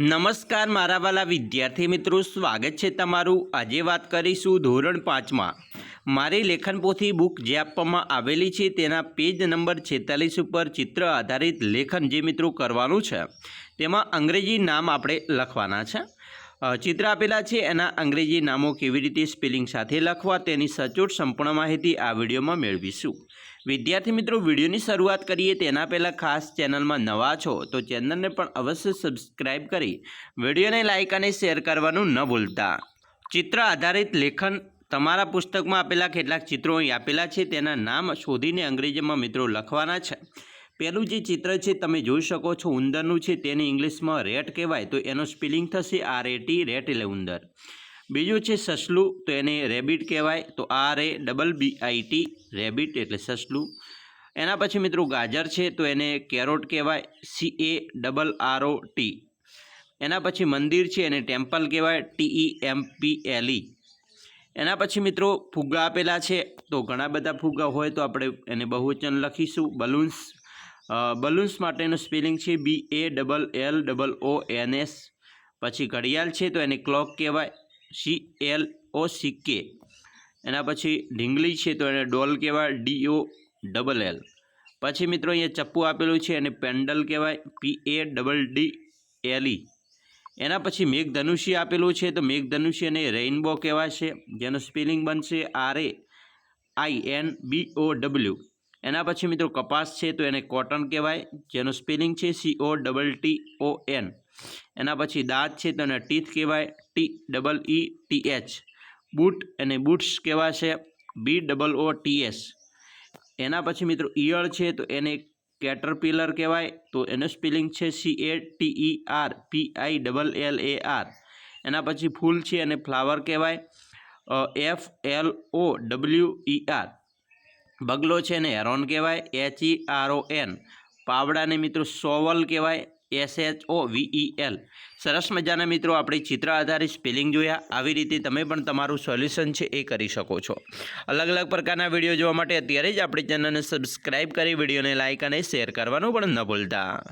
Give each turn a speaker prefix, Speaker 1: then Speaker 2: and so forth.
Speaker 1: નમસ્કાર મારા વાલા વિદ્યાર્થી મિત્રો, સ્વાગત છે તમારું. આજે વાત કરીશું ધોરણ પાંચમાં. મારી લેખન પોથી બુક જે આપવામાં આવેલી છે, તેના પેજ નંબર છેતાલીસ ઉપર ચિત્ર આધારિત લેખન જે મિત્રો કરવાનું છે, તેમાં અંગ્રેજી નામ આપણે લખવાના છે. ચિત્ર આપેલા છે, એના અંગ્રેજી નામો કેવી રીતે સ્પેલિંગ સાથે લખવા તેની સચોટ સંપૂર્ણ માહિતી આ વિડીયોમાં મેળવીશું. વિદ્યાર્થી મિત્રો, વિડીયોની શરૂઆત કરીએ તેના પહેલાં ખાસ ચેનલમાં નવા છો તો ચેનલને પણ અવશ્ય સબસ્ક્રાઇબ કરી વિડીયોને લાઇક અને શેર કરવાનું ન ભૂલતા. ચિત્ર આધારિત લેખન તમારા પુસ્તકમાં આપેલા કેટલાક ચિત્રો અહીં આપેલા છે, તેના નામ શોધીને અંગ્રેજીમાં મિત્રો લખવાના છે. પહેલું જે ચિત્ર છે, તમે જોઈ શકો છો, ઉંદરનું છે, તેને ઇંગ્લિશમાં રેટ કહેવાય, તો એનો સ્પેલિંગ થશે આર એટી રેટ એટલે ઉંદર. બીજું છે સસલું, તો એને રેબિટ કહેવાય, તો R A double B I T rabbit એટલે સસલું. એના પછી મિત્રો ગાજર છે, તો એને કેરોટ કહેવાય C A double R O T એના પછી મંદિર છે, એને ટેમ્પલ કહેવાય ટીઈ એમ પી એલ ઈ એના પછી મિત્રો ફુગ્ગા આપેલા છે, તો ઘણા બધા ફુગ્ગા હોય, તો આપણે એને બહુવચન લખીશું. બલૂન્સ બલૂન્સ માટેનું સ્પેલિંગ છે B A double L double O N S પછી ઘડિયાળ છે, તો એને ક્લોક કહેવાય સી એલ ઓ સી કે એના પછી ઢીંગલી છે તો એને ડોલ કહેવાય ડી ઓ ડબલ એલ પછી મિત્રો અહીંયા ચપ્પુ આપેલું છે એને પેન્ડલ કહેવાય P A double D L E એના પછી મેઘધનુષ્ય આપેલું છે તો મેઘધનુષ્યને રેઇનબો કહેવાય છે, જેનું સ્પેલિંગ બનશે R A I N B O W એના પછી મિત્રો કપાસ છે તો એને કોટન કહેવાય, જેનું સ્પેલિંગ છે C O double T O N એના પછી દાંત છે તો ટીથ કહેવાય T double E T H boot અને બૂટ્સ કહેવાશે B double O T S એના પછી મિત્રો ઈયળ છે તો એને કેટરપિલર કહેવાય, તો એનું સ્પેલિંગ છે C A T E R P I double L A R એના પછી ફૂલ છે અને ફ્લાવર કહેવાય F L O W E R બગલો છે ને હેરોન કહેવાય H E R O N પાવડાને મિત્રો સોવલ કહેવાય S H O V E L સરસ મજાના મિત્રો, આપણે ચિત્ર આધારિત સ્પેલિંગ જોયા. આવી રીતે તમે પણ તમારું સોલ્યુશન છે એ કરી શકો છો. અલગ અલગ પ્રકારના વીડિયો જોવા માટે અત્યારે જ આપણી ચેનલને સબસ્ક્રાઇબ કરી વિડીયોને લાઇક અને શેર કરવાનું પણ ન ભૂલતા.